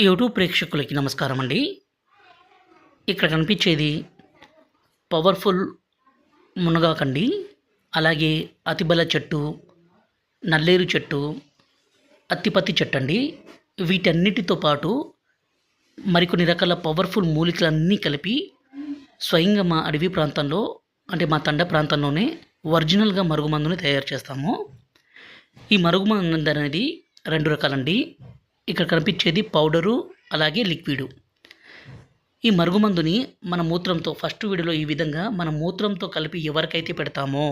YouTube ప్రేక్షకులకి నమస్కారం అండి. ఇక్కడ కనిపించేది పవర్ఫుల్ మునగాకండి అలాగే అతిబల చెట్టు నల్లేరు చెట్టు అత్తిపత్తి చెట్టు అండి. వీటన్నిటితో పాటు మరికొన్ని రకాల పవర్ఫుల్ మూలికలన్నీ కలిపి స్వయంగా మా అడవి ప్రాంతంలో అంటే మా తండ ప్రాంతంలోనే ఒరిజినల్గా మరుగుమందుని తయారు చేస్తాము. ఈ మరుగుమందు అనేది రెండు రకాలండి. ఇక్కడ కనిపించేది పౌడరు అలాగే లిక్విడు. ఈ మరుగుమందుని మన మూత్రంతో ఫస్ట్ వీడియోలో ఈ విధంగా మన మూత్రంతో కలిపి ఎవరికైతే పెడతామో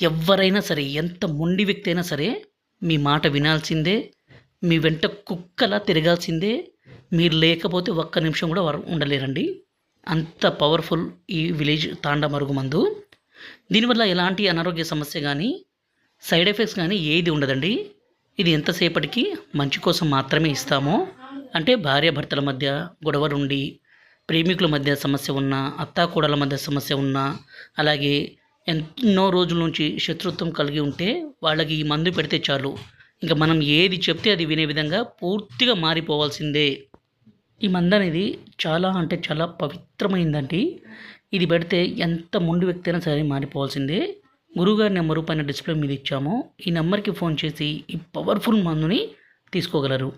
ఎవరైనా సరే ఎంత మొండి వ్యక్తి అయినా సరే మీ మాట వినాల్సిందే మీ వెంట కుక్కలా తిరగాల్సిందే మీరు లేకపోతే ఒక్క నిమిషం కూడా ఉండలేరండి. అంత పవర్ఫుల్ ఈ విలేజ్ తాండ మరుగుమందు. దీనివల్ల ఎలాంటి అనారోగ్య సమస్య కానీ సైడ్ ఎఫెక్ట్స్ కానీ ఏది ఉండదండి. ఇది ఎంతసేపటికి మంచి కోసం మాత్రమే ఇస్తామో? అంటే భార్యాభర్తల మధ్య గొడవలు ఉండి ప్రేమికుల మధ్య సమస్య ఉన్నా అత్తాకూడల మధ్య సమస్య ఉన్నా అలాగే ఎన్నో రోజుల నుంచి శత్రుత్వం కలిగి ఉంటే వాళ్ళకి ఈ మందు పెడితే చాలు. ఇంకా మనం ఏది చెప్తే అది వినే విధంగా పూర్తిగా మారిపోవాల్సిందే. ఈ మందు అనేది చాలా అంటే చాలా పవిత్రమైందండి. ఇది పెడితే ఎంత మొండి వ్యక్తి అయినా సరే మారిపోవాల్సిందే. గురువుగారి నెంబరు పైన డిస్ప్లే మీద ఇచ్చాము. ఈ నెంబర్కి ఫోన్ చేసి ఈ పవర్ఫుల్ మందుని తీసుకోగలరు.